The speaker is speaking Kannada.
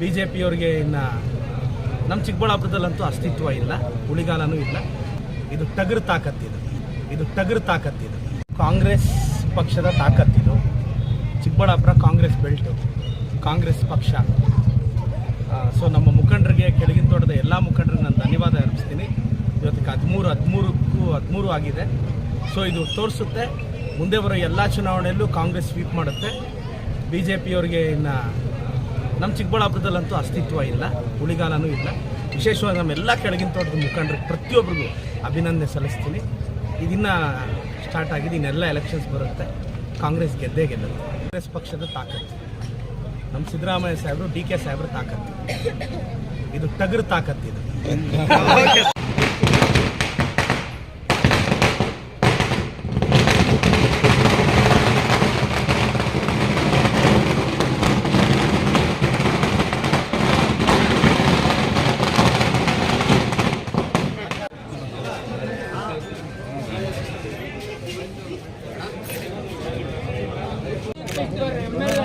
ಬಿ ಜೆ ಪಿಯವ್ರಿಗೆ ಇನ್ನು ನಮ್ಮ ಚಿಕ್ಕಬಳ್ಳಾಪುರದಲ್ಲಂತೂ ಅಸ್ತಿತ್ವ ಇಲ್ಲ ಉಳಿಗಾಲನೂ ಇಲ್ಲ. ಇದು ಟಗರು ತಾಕತ್ತಿದೆ ಇದು. ಟಗರು ತಾಕತ್ತಿದು ಕಾಂಗ್ರೆಸ್ ಪಕ್ಷದ ತಾಕತ್ತಿದು ಚಿಕ್ಕಬಳ್ಳಾಪುರ ಕಾಂಗ್ರೆಸ್ ಬೆಲ್ಟು. ಕಾಂಗ್ರೆಸ್ ಪಕ್ಷ. ಸೊ ನಮ್ಮ ಮುಖಂಡರಿಗೆ ಕೆಳಗಿನ ತೋಟದ ಎಲ್ಲ ಮುಖಂಡರಿಗೆ ನಾನು ಧನ್ಯವಾದ ಅರ್ಪಿಸ್ತೀನಿ. ಇವತ್ತಿಗೆ ಹದಿಮೂರು, ಹದಿಮೂರಕ್ಕೂ ಹದಿಮೂರು ಆಗಿದೆ. ಸೊ ಇದು ತೋರಿಸುತ್ತೆ. ಮುಂದೆ ಬರೋ ಎಲ್ಲ ಚುನಾವಣೆಯಲ್ಲೂ ಕಾಂಗ್ರೆಸ್ ಸ್ವೀಪ್ ಮಾಡುತ್ತೆ. ಬಿ ಜೆ ಪಿಯವ್ರಿಗೆ ಇನ್ನು ನಮ್ಮ ಚಿಕ್ಕಬಳ್ಳಾಪುರದಲ್ಲಂತೂ ಅಸ್ತಿತ್ವ ಇಲ್ಲ ಉಳಿಗಾಲನೂ ಇಲ್ಲ. ವಿಶೇಷವಾಗಿ ನಮ್ಮೆಲ್ಲ ಕೆಳಗಿನ ತೋಟದ ಮುಖಂಡರಿಗೆ ಪ್ರತಿಯೊಬ್ಬರಿಗೂ ಅಭಿನಂದನೆ ಸಲ್ಲಿಸ್ತೀನಿ. ಇದನ್ನು ಸ್ಟಾರ್ಟ್ ಆಗಿದೆ, ಇನ್ನೆಲ್ಲ ಎಲೆಕ್ಷನ್ಸ್ ಬರುತ್ತೆ. ಕಾಂಗ್ರೆಸ್ ಗೆದ್ದೇ ಗೆಲ್ಲುತ್ತೆ. ಕಾಂಗ್ರೆಸ್ ಪಕ್ಷದ ತಾಕತ್ತು. ನಮ್ಮ ಸಿದ್ದರಾಮಯ್ಯ ಸಾಹೇಬರು, ಡಿ ಕೆ ಸಾಹೇಬರು ತಾಕತ್ತು. ಇದು ಟಗರು ತಾಕತ್ತಿದು Corre,